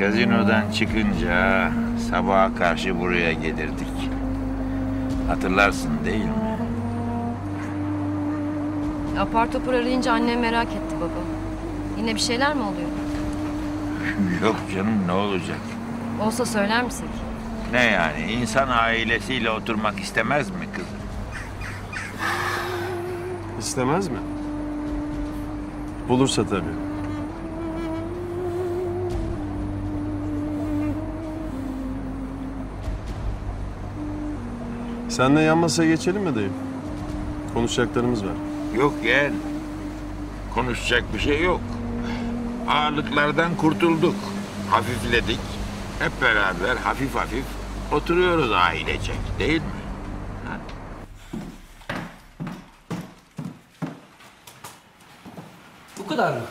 Gazinodan çıkınca sabaha karşı buraya gelirdik. Hatırlarsın değil mi? Apar topar arayınca annem merak etti baba. Yine bir şeyler mi oluyor? Yok canım ne olacak? Olsa söyler misin? Ne yani insan ailesiyle oturmak istemez mi kızım? İstemez mi? Bulursa tabii. Senle yan masaya geçelim mi dayı? Konuşacaklarımız var. Yok yeğen. Konuşacak bir şey yok. Ağırlıklardan kurtulduk. Hafifledik. Hep beraber hafif hafif oturuyoruz ailecek değil mi? Bu kadar mı?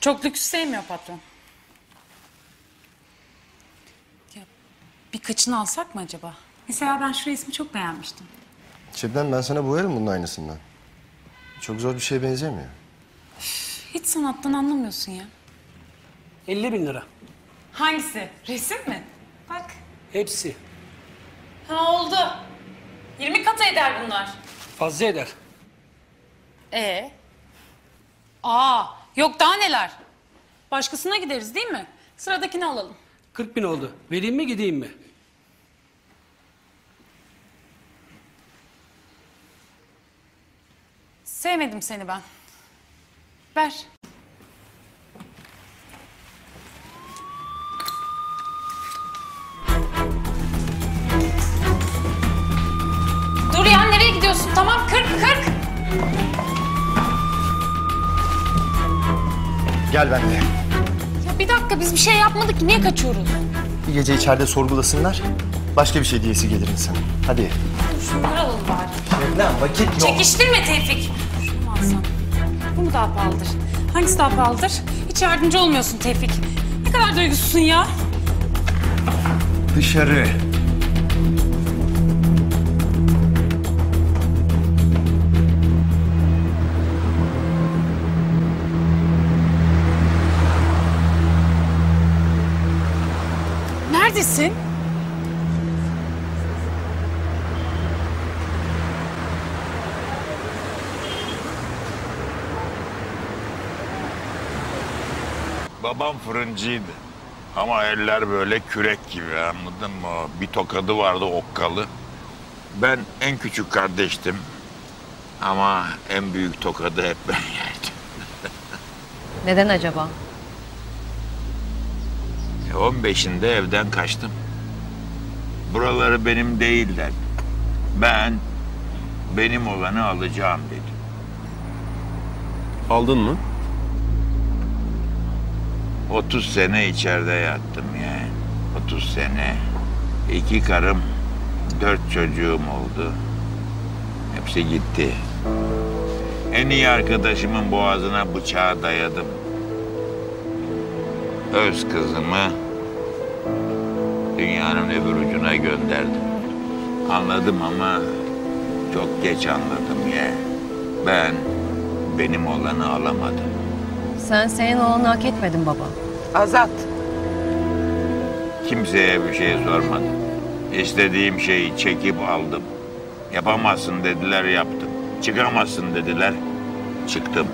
Çok lüks sevmiyor patron. Ya birkaçını alsak mı acaba? Mesela ben şu resmi çok beğenmiştim. Şebnem ben sana boyarım bunun aynısından. Çok zor bir şeye benzemiyor. Hiç sanattan anlamıyorsun ya. 50 bin lira. Hangisi? Resim mi? Bak. Hepsi. Ha oldu. 20 katı eder bunlar. Fazla eder. Ee? Aa, yok daha neler? Başkasına gideriz değil mi? Sıradakini alalım. 40 bin oldu. Vereyim mi gideyim mi? Sevmedim seni ben. Ver. Dur ya nereye gidiyorsun? Tamam kırk kırk. Gel benimle. Ya bir dakika biz bir şey yapmadık ki niye kaçıyoruz? Bir gece içeride sorgulasınlar. Başka bir şey diyesi gelir insan. Hadi. Dur şunları alalım bari. Şebnem vakit yok. Çekiştirme Tevfik. Alsam? Bu mu daha pahalıdır? Hangisi daha pahalıdır? Hiç yardımcı olmuyorsun Tevfik. Ne kadar duygusuzsun ya. Dışarı. Babam fırıncıydı. Ama eller böyle kürek gibi anladın mı? Bir tokadı vardı okkalı. Ben en küçük kardeştim. Ama en büyük tokadı hep ben yerdim. Neden acaba? E, 15'inde evden kaçtım. Buraları benim değiller. Ben benim olanı alacağım dedim. Aldın mı? 30 sene içeride yattım yani. 30 sene. İki karım, dört çocuğum oldu. Hepsi gitti. En iyi arkadaşımın boğazına bıçağı dayadım. Öz kızımı dünyanın öbür ucuna gönderdim. Anladım ama çok geç anladım ya. Ben benim olanı alamadım. Sen senin olanı hak etmedin baba. Azat, Kimseye bir şey sormadım. İstediğim şeyi çekip aldım. Yapamazsın dediler yaptım. Çıkamazsın dediler çıktım.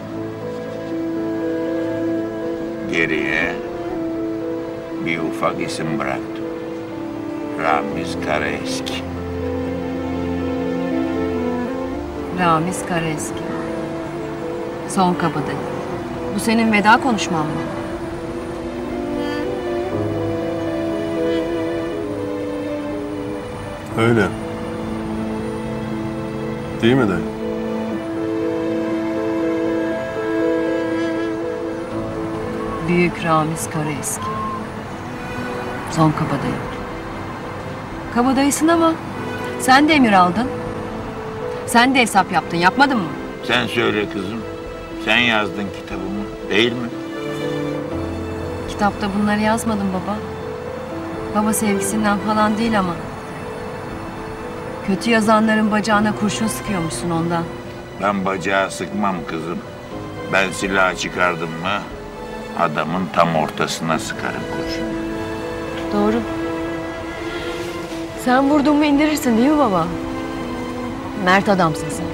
Geriye bir ufak isim bıraktım. Ramiz Karaeski. Ramiz Karaeski. Son kabadayı. Bu senin veda konuşman mı? Öyle. Değil mi dayı? Büyük Ramiz Karaeski. Son kabadayı. Kabadayısın ama sen de emir aldın. Sen de hesap yaptın, yapmadın mı? Sen söyle kızım. Sen yazdın kitabımı değil mi? Kitapta bunları yazmadım baba. Baba sevgisinden falan değil ama. Kötü yazanların bacağına kurşun sıkıyormuşsun ondan. Ben bacağı sıkmam kızım. Ben silah çıkardım mı adamın tam ortasına sıkarım kurşunu. Doğru. Sen vurdun mu indirirsin değil mi baba? Mert adamsın sen.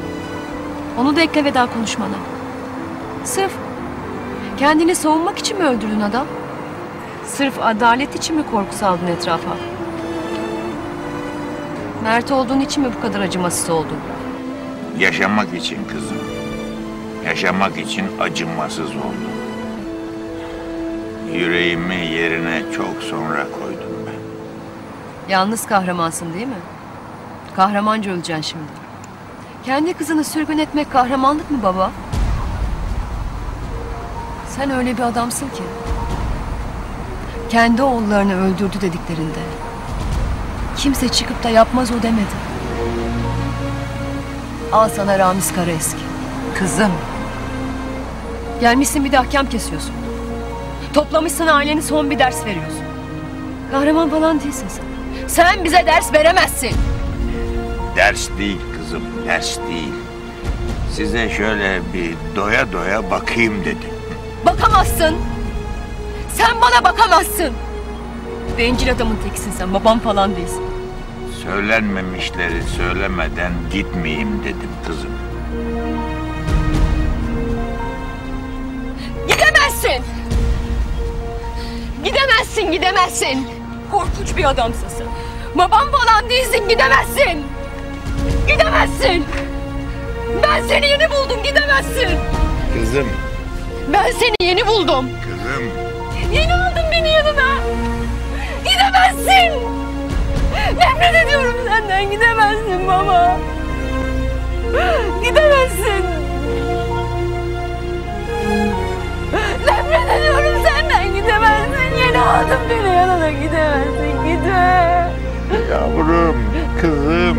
Onu da ekle ve daha konuşmana. Sırf kendini savunmak için mi öldürdün adam? Sırf adalet için mi korku saldın etrafa? Mert olduğun için mi bu kadar acımasız oldun? Yaşamak için kızım. Yaşamak için acımasız oldum. Yüreğimi yerine çok sonra koydum ben. Yalnız kahramansın değil mi? Kahramanca öleceksin şimdi. Kendi kızını sürgün etmek kahramanlık mı baba? Sen öyle bir adamsın ki. Kendi oğullarını öldürdü dediklerinde. Kimse çıkıp da yapmaz o demedi. Al sana Ramiz Karaeski. Kızım, Gelmişsin bir de ahkam kesiyorsun. Toplamışsın aileni son bir ders veriyorsun. Kahraman falan değilsin sen. Sen bize ders veremezsin. Ders değil kızım, ders değil. Size şöyle bir doya doya bakayım dedim. Bakamazsın. Sen bana bakamazsın. Bencil adamın tekisin sen. Babam falan değilsin. Söylenmemişleri söylemeden gitmeyeyim dedim kızım. Gidemezsin. Gidemezsin, gidemezsin. Korkunç bir adamsın sen. Babam falan değilsin, gidemezsin. Gidemezsin. Ben seni yeni buldum, gidemezsin. Kızım, Ben seni yeni buldum. kızım. Yeni aldın beni yanına. Gidemezsin. Nefret ediyorum senden. Gidemezsin baba. Gidemezsin. Nefret ediyorum senden. Gidemezsin. Yeni aldın beni yanına. Gidemezsin. Gitme. Yavrum, kızım. Kızım,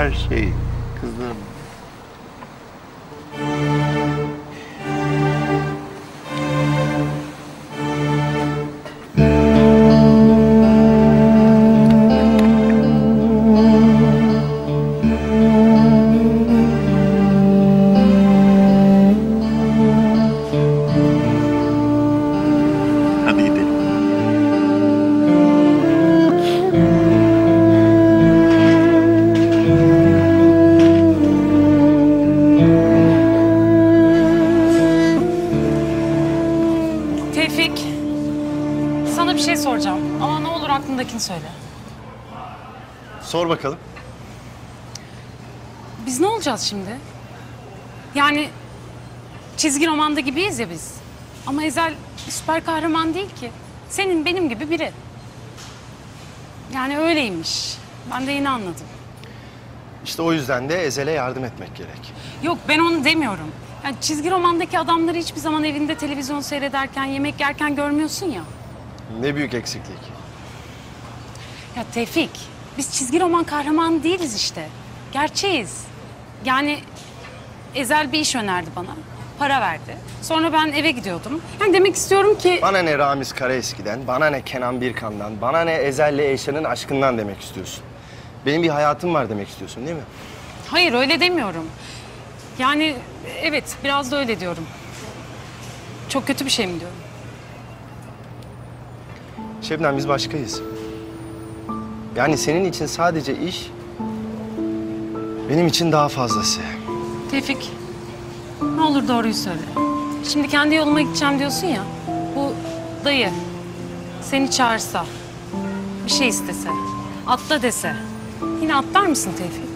her şey Biz ne olacağız şimdi? Yani çizgi romanda gibiyiz ya biz. Ama Ezel süper kahraman değil ki. Senin benim gibi biri. Yani öyleymiş. Ben de yeni anladım. İşte o yüzden de Ezel'e yardım etmek gerek. Yok ben onu demiyorum. Yani çizgi romandaki adamları hiçbir zaman evinde televizyon seyrederken, yemek yerken görmüyorsun ya. Ne büyük eksiklik. Ya Tevfik, biz çizgi roman kahramanı değiliz işte. Gerçeğiz. Yani Ezel bir iş önerdi bana. Para verdi. Sonra ben eve gidiyordum. Yani demek istiyorum ki... Bana ne Ramiz Karaeski'den, bana ne Kenan Birkan'dan, bana ne Ezel'le Eyşan'ın aşkından demek istiyorsun. Benim bir hayatım var demek istiyorsun değil mi? Hayır öyle demiyorum. Yani evet biraz da öyle diyorum. Çok kötü bir şey mi diyorum? Şebnem biz başkayız. Yani senin için sadece iş, benim için daha fazlası. Tevfik, ne olur doğruyu söyle. Şimdi kendi yoluma gideceğim diyorsun ya. Bu dayı seni çağırsa, bir şey istese, atla dese. Yine atlar mısın Tevfik?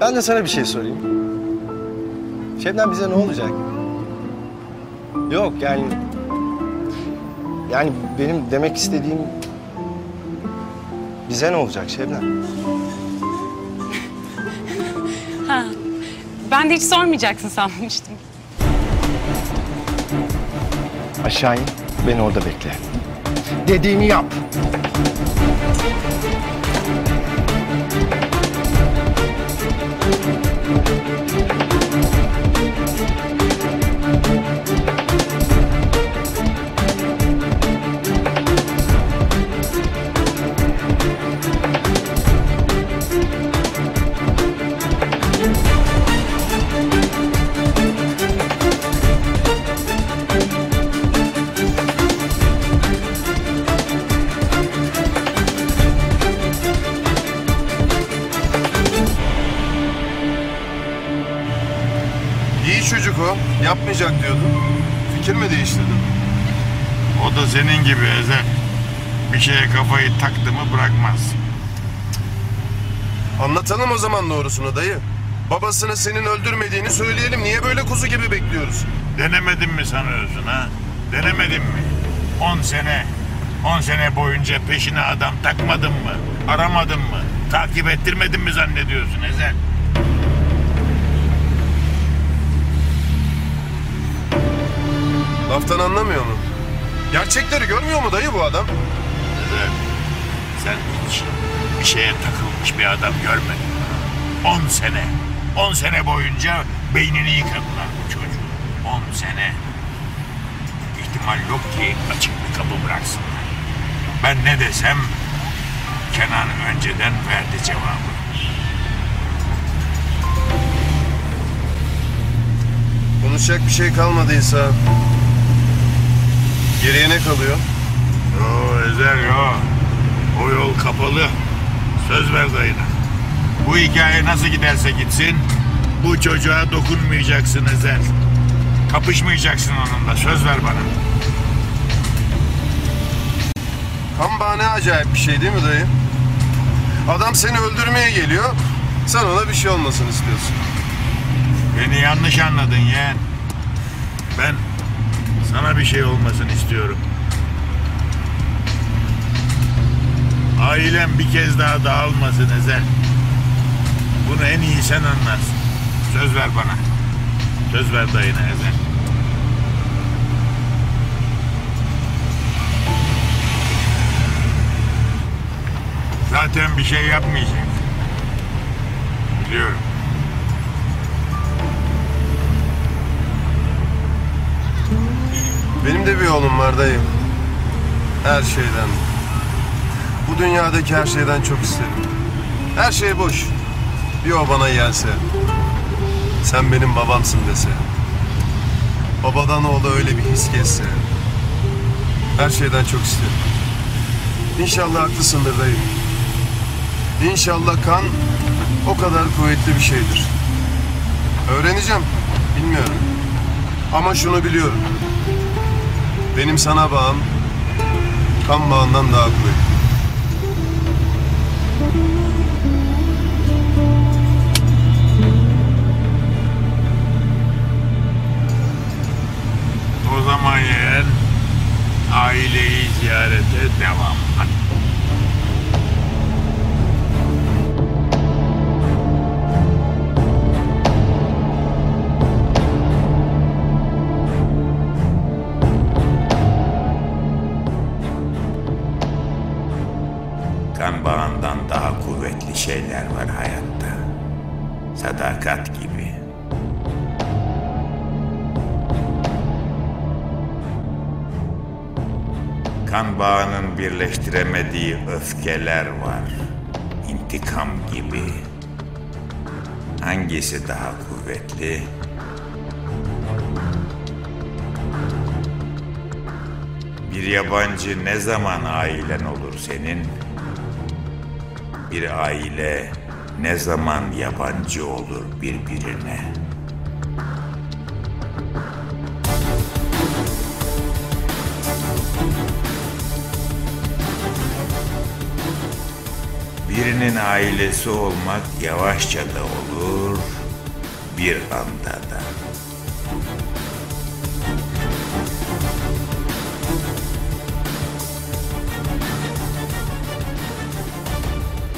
Ben de sana bir şey sorayım. Şebnem bize ne olacak? Yok yani... Yani benim demek istediğim... Bize ne olacak Şebnem? Ha, ben de hiç sormayacaksın sanmıştım. Aşağı in, beni orada bekle. Dediğimi yap. Yapmayacak diyordun. Fikir mi değiştirdin? O da senin gibi Ezel. Bir şeye kafayı taktı mı bırakmaz. Anlatalım o zaman doğrusunu dayı. Babasını senin öldürmediğini söyleyelim. Niye böyle kuzu gibi bekliyoruz? Denemedin mi sanıyorsun ha? Denemedin mi? 10 sene, 10 sene boyunca peşine adam takmadın mı? Aramadın mı? Takip ettirmedin mi zannediyorsun Ezel? Laftan anlamıyor mu? Gerçekleri görmüyor mu dayı bu adam? Ezel, sen hiç bir şeye takılmış bir adam görmedin. 10 sene, 10 sene boyunca beynini yıkadılar bu çocuğu. 10 sene. İhtimal yok ki açık bir kapı bıraksınlar. Ben ne desem Kenan önceden verdi cevabı. Konuşacak bir şey kalmadıysa... Geriye ne kalıyor? Yo Ezel yo. O yol kapalı. Söz ver dayına. Bu hikaye nasıl giderse gitsin bu çocuğa dokunmayacaksın Ezel. Kapışmayacaksın onunla. Söz ver bana. Kan bağı ne acayip bir şey değil mi dayı? Adam seni öldürmeye geliyor. Sen ona bir şey olmasın istiyorsun. Beni yanlış anladın yeğen. Ben sana bir şey olmasını istiyorum. Ailem bir kez daha dağılmasın Ezel. Bunu en iyi sen anlarsın. Söz ver bana. Söz ver dayına Ezel. Zaten bir şey yapmayacak. Biliyorum. Benim de bir oğlum var dayı. Her şeyden. Bu dünyadaki her şeyden çok isterim. Her şey boş. Bir o bana gelse. Sen benim babamsın dese. Babadan oğlu öyle bir his kesse. Her şeyden çok isterim. İnşallah haklısındır dayı. İnşallah kan o kadar kuvvetli bir şeydir. Öğreneceğim. Bilmiyorum. Ama şunu biliyorum. Benim sana bağım kan bağından daha kuvvetli. O zaman yeğen aileyi ziyarete devam. Kan bağının birleştiremediği öfkeler var. İntikam gibi. Hangisi daha kuvvetli? Bir yabancı ne zaman ailen olur senin? Bir aile ne zaman yabancı olur birbirine? Birinin ailesi olmak yavaşça da olur, bir anda da.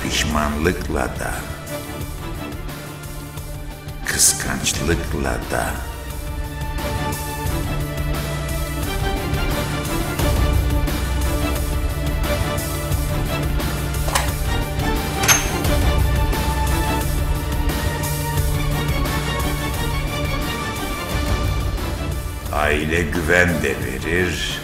Pişmanlıkla da, kıskançlıkla da, aile güven de verir,